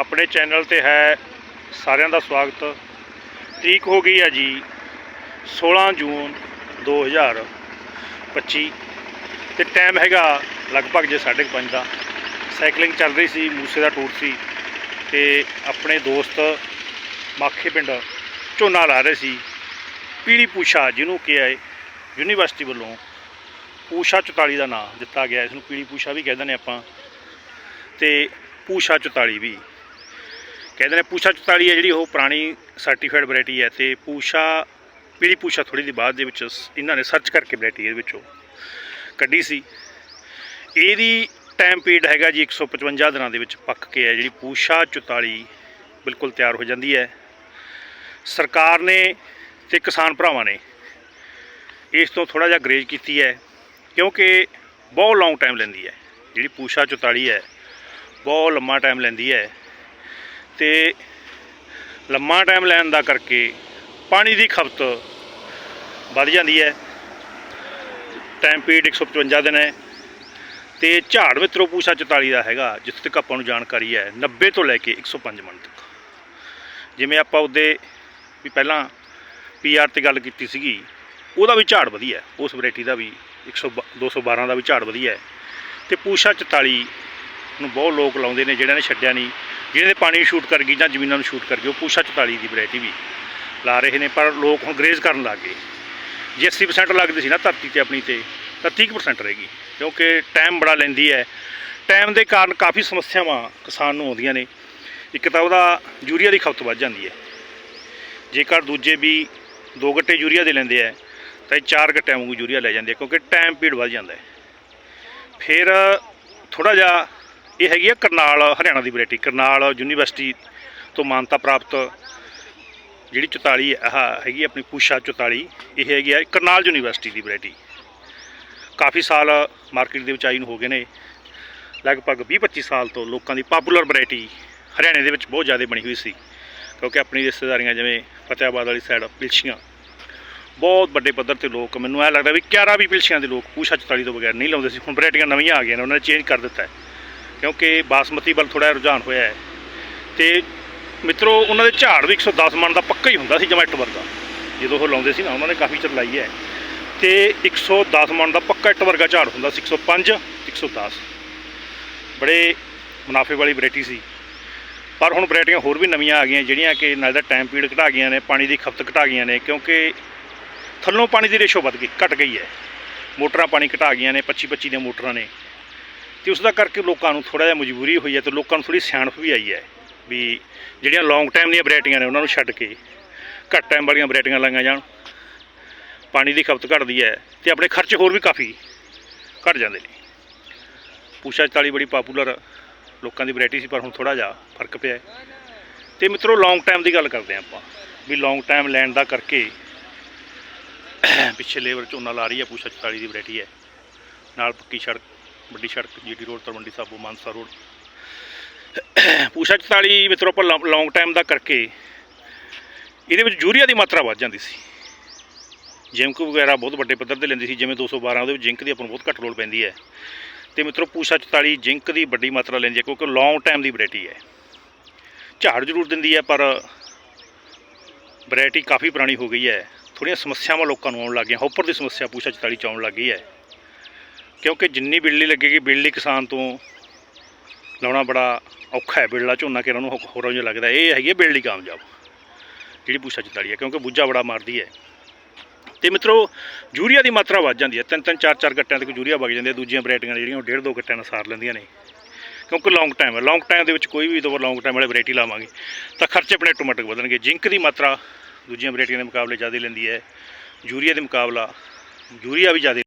ਆਪਣੇ ਚੈਨਲ ਤੇ ਹੈ। ਸਾਰਿਆਂ ਦਾ ਸਵਾਗਤ। ਤਰੀਕ ਹੋ ਗਈ ਹੈ ਜੀ 16 ਜੂਨ 2025 ਤੇ ਟਾਈਮ ਹੈਗਾ ਲਗਭਗ ਜੇ 5:30 ਦਾ। ਸਾਈਕਲਿੰਗ ਚੱਲ ਰਹੀ ਸੀ, ਮੂਸੇ ਦਾ ਟੂਰ ਸੀ ਤੇ ਆਪਣੇ ਦੋਸਤ ਮਾਖੇ ਪਿੰਡ ਝੋਨਾ ਲਾ ਰਹੇ ਸੀ। ਪੀੜੀ ਪੂਸ਼ਾ ਜਿਹਨੂੰ ਕਿਹਾ ਹੈ ਯੂਨੀਵਰਸਿਟੀ ਵੱਲੋਂ ਪੂਸ਼ਾ 44 ਦਾ ਨਾਮ ਦਿੱਤਾ ਗਿਆ। ਇਸ ਨੂੰ ਪੀੜੀ ਪੂਸ਼ਾ ਵੀ ਕਹਿੰਦੇ ਨੇ ਆਪਾਂ। ਤੇ ਪੂਸ਼ਾ 44 ਵੀ। ਕਹਿੰਦੇ ਨੇ ਪੂਸ਼ਾ 44 ਹੈ ਜਿਹੜੀ ਉਹ ਪੁਰਾਣੀ ਸਰਟੀਫਾਈਡ ਵੈਰਾਈਟੀ ਹੈ ਤੇ ਪੂਸ਼ਾ ਪੀੜੀ ਪੂਸ਼ਾ ਥੋੜੀ ਦੀ ਬਾਅਦ ਦੇ ਵਿੱਚ ਸ- ਇਹਨਾਂ ਨੇ ਸਰਚ ਕਰਕੇ ਵੈਰਾਈਟੀ ਇਹਦੇ ਵਿੱਚੋਂ ਕੱਢੀ ਸੀ। ਇਹਦੀ ਟਾਈਮ ਪੀਰੀਅਡ ਹੈਗਾ ਜੀ 155 ਦਿਨਾਂ ਦੇ ਵਿੱਚ ਪੱਕ ਕੇ ਹੈ, ਜਿਹੜੀ ਪੂਸ਼ਾ 44 ਬਿਲਕੁਲ ਤਿਆਰ ਹੋ ਜਾਂਦੀ ਹੈ। ਸਰਕਾਰ ਨੇ ਤੇ ਕਿਸਾਨ ਭਰਾਵਾਂ ਨੇ ਇਸ ਤੋਂ ਥੋੜਾ ਜਿਹਾ ਗਰੇਜ ਕੀਤੀ ਹੈ, ਕਿਉਂਕਿ ਬਹੁਤ ਲੌਂਗ ਟਾਈਮ ਲੈਂਦੀ ਹੈ। ਜਿਹੜੀ ਪੂਸ਼ਾ 44 ਹੈ, ਬਹੁਤ ਲੰਮਾ ਟਾਈਮ ਲੈਂਦੀ ਹੈ। ਤੇ ਲੰਮਾ ਟਾਈਮ ਲੈਣ ਦਾ ਕਰਕੇ ਪਾਣੀ ਦੀ ਖਪਤ ਵੱਧ ਜਾਂਦੀ ਹੈ। ਟਾਈਮ ਪੀਰੀਅਡ 155 ਦਿਨ ਹੈ ਤੇ ਝਾੜ ਮਿੱਤਰੋ ਪੂਸ਼ਾ 44 ਦਾ ਹੈਗਾ, ਜਿੱਥੇ ਤੱਕ ਆਪਾਂ ਨੂੰ ਜਾਣਕਾਰੀ ਹੈ 90 ਤੋਂ ਲੈ ਕੇ 105 ਮਣ ਤੱਕ। ਜਿਵੇਂ ਆਪਾਂ ਉਹਦੇ ਵੀ ਪਹਿਲਾਂ ਪੀਆਰ ਤੇ ਗੱਲ ਕੀਤੀ ਸੀਗੀ, ਉਹਦਾ ਵੀ ਝਾੜ ਵਧੀਆ ਉਸ ਵੈਰਾਈਟੀ ਦਾ ਵੀ 100 212 ਦਾ ਵੀ ਝਾੜ ਵਧੀਆ ਹੈ। ਤੇ ਪੂਸ਼ਾ 44 ਨੂੰ ਬਹੁਤ ਲੋਕ ਲਾਉਂਦੇ ਨੇ, ਜਿਹੜਿਆਂ ਨੇ ਛੱਡਿਆ ਨਹੀਂ। ਜਿਹਦੇ ਦੇ ਪਾਣੀ ਸ਼ੂਟ ਕਰ ਗਈ ਜਾਂ ਜ਼ਮੀਨਾਂ ਨੂੰ ਸ਼ੂਟ ਕਰ ਗਈ, ਉਹ ਪੂਸ਼ਾ 44 ਦੀ ਵੈਰਾਈਟੀ ਵੀ ਲਾ ਰਹੇ ਨੇ, ਪਰ ਲੋਕ ਹੁਣ ਗਰੇਜ਼ ਕਰਨ ਲੱਗ ਗਏ। ਜੇ 80% ਲੱਗਦੀ ਸੀ ਨਾ ਧਰਤੀ ਤੇ ਆਪਣੀ ਤੇ, ਤਾਂ 30% ਰਹੇਗੀ ਕਿਉਂਕਿ ਟਾਈਮ ਬੜਾ ਲੈਂਦੀ ਹੈ। ਟਾਈਮ ਦੇ ਕਾਰਨ ਕਾਫੀ ਸਮੱਸਿਆਵਾਂ ਕਿਸਾਨ ਨੂੰ ਆਉਂਦੀਆਂ ਨੇ। ਇੱਕ ਤਾਂ ਉਹਦਾ ਯੂਰੀਆ ਦੀ ਖਪਤ ਵੱਧ ਜਾਂਦੀ ਹੈ। ਜੇਕਰ ਦੂਜੇ ਵੀ ਦੋ ਗੱਟੇ ਯੂਰੀਆ ਦੇ ਲੈਂਦੇ ਆ, ਤਾਂ ਇਹ ਚਾਰ ਗੱਟਿਆਂ ਵਾਂਗੂ ਯੂਰੀਆ ਲੈ ਜਾਂਦੇ ਕਿਉਂਕਿ ਟਾਈਮ ਪੀੜ ਵੱਧ ਜਾਂਦਾ ਹੈ। ਫਿਰ ਥੋੜਾ ਜਿਹਾ ਇਹ ਹੈਗੀ ਆ ਕਰਨਾਲ, ਹਰਿਆਣਾ ਦੀ ਵੈਰਾਈਟੀ। ਕਰਨਾਲ ਯੂਨੀਵਰਸਿਟੀ ਤੋਂ ਮਾਨਤਾ ਪ੍ਰਾਪਤ ਜਿਹੜੀ 44 ਆਹ ਹੈਗੀ ਆਪਣੀ ਪੂਸ਼ਾ 44 ਇਹ ਹੈਗੀ ਆ ਕਰਨਾਲ ਯੂਨੀਵਰਸਿਟੀ ਦੀ ਵੈਰਾਈਟੀ। ਕਾਫੀ ਸਾਲ ਮਾਰਕੀਟ ਦੇ ਵਿੱਚ ਆਈ ਨੂੰ ਹੋ ਗਏ ਨੇ। ਲਗਭਗ 20-25 ਸਾਲ ਤੋਂ ਲੋਕਾਂ ਦੀ ਪਪੂਲਰ ਵੈਰਾਈਟੀ ਹਰਿਆਣੇ ਦੇ ਵਿੱਚ ਬਹੁਤ ਜ਼ਿਆਦਾ ਬਣੀ ਹੋਈ ਸੀ। ਕਿਉਂਕਿ ਆਪਣੀ ਰਿਸ਼ਤੇਦਾਰੀਆਂ ਜਿਵੇਂ ਫਤਿਆਬਾਦ ਵਾਲੀ ਸਾਈਡ ਪਿਲਸ਼ੀਆਂ ਬਹੁਤ ਵੱਡੇ ਪੱਧਰ ਤੇ ਲੋਕ, ਮੈਨੂੰ ਐ ਲੱਗਦਾ ਵੀ 11 ਵੀ ਪਿਲਸ਼ੀਆਂ ਦੇ ਲੋਕ ਪੂਸ਼ਾ 44 ਤੋਂ ਬਗੈਰ ਨਹੀਂ ਲਾਉਂਦੇ ਸੀ। ਹੁਣ ਵੈਰਾਈਟੀਆਂ ਨਵੀਆਂ ਆ ਗਈਆਂ ਨੇ, ਉਹਨਾਂ ਨੇ ਚੇਂਜ ਕਰ ਦਿੱਤਾ ਹੈ। ਕਿਉਂਕਿ ਬਾਸਮਤੀ ਵੱਲ ਥੋੜਾ ਰੁਝਾਨ ਹੋਇਆ ਹੈ। ਤੇ ਮਿੱਤਰੋ, ਉਹਨਾਂ ਦੇ ਝਾੜ ਵੀ 110 ਮਣ ਦਾ ਪੱਕਾ ਹੀ ਹੁੰਦਾ ਸੀ ਜਮੈਟ ਵਰਗਾ। ਜਦੋਂ ਉਹ ਲਾਉਂਦੇ ਸੀ ਨਾ, ਉਹਨਾਂ ਨੇ ਕਾਫੀ ਚਿਰ ਲਾਈ ਹੈ। ਤੇ 110 ਮਣ ਦਾ ਪੱਕਾ ਇੱਟ ਵਰਗਾ ਝਾੜ ਹੁੰਦਾ ਸੀ 105 110 ਬੜੇ ਮੁਨਾਫੇ ਵਾਲੀ ਵੈਰਾਈਟੀ ਸੀ। ਪਰ ਹੁਣ ਵੈਰਾਈਟੀਆਂ ਹੋਰ ਵੀ ਨਵੀਆਂ ਆ ਗਈਆਂ, ਜਿਹੜੀਆਂ ਕਿ ਨਾਲ ਦਾ ਟਾਈਮ ਪੀਰੀਅਡ ਘਟਾ ਗਈਆਂ ਨੇ, ਪਾਣੀ ਦੀ ਖਪਤ ਘਟਾ ਗਈਆਂ ਨੇ, ਕਿਉਂਕਿ ਥੱਲੋਂ ਪਾਣੀ ਦੀ ਰੇਸ਼ੋ ਵੱਧ ਗਈ, ਘਟ ਗਈ ਹੈ। ਮੋਟਰਾਂ ਪਾਣੀ ਘਟਾ ਗਈਆਂ ਨੇ 25 25 ਦੀਆਂ ਮੋਟਰਾਂ ਨੇ। ਤੇ ਉਸ ਦਾ ਕਰਕੇ ਲੋਕਾਂ ਨੂੰ ਥੋੜਾ ਜਿਹਾ ਮਜਬੂਰੀ ਹੋਈ ਹੈ ਤੇ ਲੋਕਾਂ ਨੂੰ ਥੋੜੀ ਸਿਆਣਪ ਵੀ ਆਈ ਹੈ ਵੀ ਜਿਹੜੀਆਂ ਲੌਂਗ ਟਾਈਮ ਦੀਆਂ ਵੈਰਾਈਟੀਆਂ ਨੇ ਉਹਨਾਂ ਨੂੰ ਛੱਡ ਕੇ ਘੱਟ ਟਾਈਮ ਵਾਲੀਆਂ ਵੈਰਾਈਟੀਆਂ ਲਾਈਆਂ ਜਾਣ, ਪਾਣੀ ਦੀ ਖਪਤ ਘਟਦੀ ਹੈ ਤੇ ਆਪਣੇ ਖਰਚ ਹੋਰ ਵੀ ਕਾਫੀ ਘਟ ਜਾਂਦੇ ਨੇ ਪੂਸ਼ਾ 44 ਬੜੀ ਪਾਪੂਲਰ ਲੋਕਾਂ ਦੀ ਵੈਰਾਈਟੀ ਸੀ, ਪਰ ਹੁਣ ਥੋੜਾ ਜਿਹਾ ਫ਼ਰਕ ਪਿਆ ਹੈ। ਤੇ ਮਿੱਤਰੋ ਲੌਂਗ ਟਾਈਮ ਦੀ ਗੱਲ ਕਰਦੇ ਹਾਂ ਆਪਾਂ, ਵੀ ਲੌਂਗ ਟਾਈਮ ਲੈਣ ਦਾ ਕਰਕੇ ਪਿੱਛੇ ਲੇਬਰ ਝੋਨਾ ਲਾ ਰਹੀ ਹੈ ਪੂਸ਼ਾ 44 ਦੀ ਵੈਰਾਈਟੀ ਹੈ ਨਾਲ ਪੱਕੀ ਸੜਕ ਵੱਡੀ ਸੜਕ GT road Talwandi Sabo Mansa road. Pusa 44 ਮਿੱਤਰੋ, ਆਪਾਂ ਲੌਂਗ ਟਾਈਮ ਦਾ ਕਰਕੇ ਇਹਦੇ ਵਿੱਚ ਯੂਰੀਆ ਦੀ ਮਾਤਰਾ ਵੱਧ ਜਾਂਦੀ ਸੀ। ਜਿੰਕ ਵਗੈਰਾ ਬਹੁਤ ਵੱਡੇ ਪੱਧਰ ਤੇ ਲੈਂਦੀ ਸੀ, ਜਿਵੇਂ 212 ਉਹਦੇ ਵਿੱਚ ਜਿੰਕ ਦੀ ਆਪਾਂ ਨੂੰ ਬਹੁਤ ਘੱਟ ਲੋੜ ਪੈਂਦੀ ਹੈ। ਤੇ ਮਿੱਤਰੋ ਪੂਸ਼ਾ 44 ਜਿੰਕ ਦੀ ਵੱਡੀ ਮਾਤਰਾ ਲੈਂਦੀ ਹੈ, ਕਿਉਂਕਿ ਲੌਂਗ ਟਾਈਮ ਦੀ ਵੈਰਾਈਟੀ ਹੈ। ਝਾੜ ਜ਼ਰੂਰ ਦਿੰਦੀ ਹੈ, ਪਰ ਵੈਰਾਈਟੀ ਕਾਫੀ ਪੁਰਾਣੀ ਹੋ ਗਈ ਹੈ। ਥੋੜ੍ਹੀਆਂ ਸਮੱਸਿਆਵਾਂ ਲੋਕਾਂ ਨੂੰ ਆਉਣ ਲੱਗ ਗਈਆਂ। ਹੋਪਰ ਦੀ ਸਮੱਸਿਆ ਪੂਸ਼ਾ 44 ਚ ਆਉਣ ਲੱਗ ਗਈ ਹੈ। ਕਿਉਂਕਿ ਜਿੰਨੀ ਬਿਜਲੀ ਲੱਗੇਗੀ, ਬਿਜਲੀ ਕਿਸਾਨ ਤੋਂ ਲਾਉਣਾ ਬੜਾ ਔਖਾ ਹੈ। ਬਿਜਲਾ ਝੋਨਾ ਕਿ ਨੂੰ ਹੋਰਾਂ ਜਿਹਾ ਲੱਗਦਾ ਇਹ ਹੈਗੀ ਹੈ ਬਿਜਲੀ ਕਾਮਯਾਬ, ਜਿਹੜੀ ਪੂਸ਼ਾ 44 ਹੈ, ਕਿਉਂਕਿ ਬੁੱਝਾ ਬੜਾ ਮਾਰਦੀ ਹੈ। ਤੇ ਮਿੱਤਰੋ, ਯੂਰੀਆ ਦੀ ਮਾਤਰਾ ਵੱਧ ਜਾਂਦੀ ਹੈ। ਤਿੰਨ ਤਿੰਨ, ਚਾਰ ਚਾਰ ਗੱਟਿਆਂ ਤੱਕ ਯੂਰੀਆ ਵਗ ਜਾਂਦੀ ਹੈ। ਦੂਜੀਆਂ ਵੈਰਾਈਟੀਆਂ ਜਿਹੜੀਆਂ ਉਹ ਡੇਢ, ਦੋ ਗੱਟਿਆਂ ਨਾਲ ਸਾਰ ਲੈਂਦੀਆਂ ਨੇ। ਕਿਉਂਕਿ ਲੌਂਗ ਟਾਈਮ ਹੈ। ਲੌਂਗ ਟਾਈਮ ਦੇ ਵਿੱਚ ਕੋਈ ਵੀ ਦੋ ਲੌਂਗ ਟਾਈਮ ਵਾਲੇ ਵੈਰਾਈਟੀ ਲਾਵਾਂਗੇ, ਤਾਂ ਖਰਚੇ ਆਪਣੇ ਆਟੋਮੈਟਿਕ ਵਧਣਗੇ। ਜਿੰਕ ਦੀ ਮਾਤਰਾ ਦੂਜੀਆਂ ਵੈਰਾਈਟੀਆਂ ਦੇ ਮੁਕਾਬਲੇ ਜ਼ਿਆਦਾ ਲੈਂਦੀ ਹੈ। ਯੂਰੀਆ ਦੇ ਮੁਕਾਬਲਾ, ਯੂਰੀਆ ਵੀ ਜ਼ਿਆਦਾ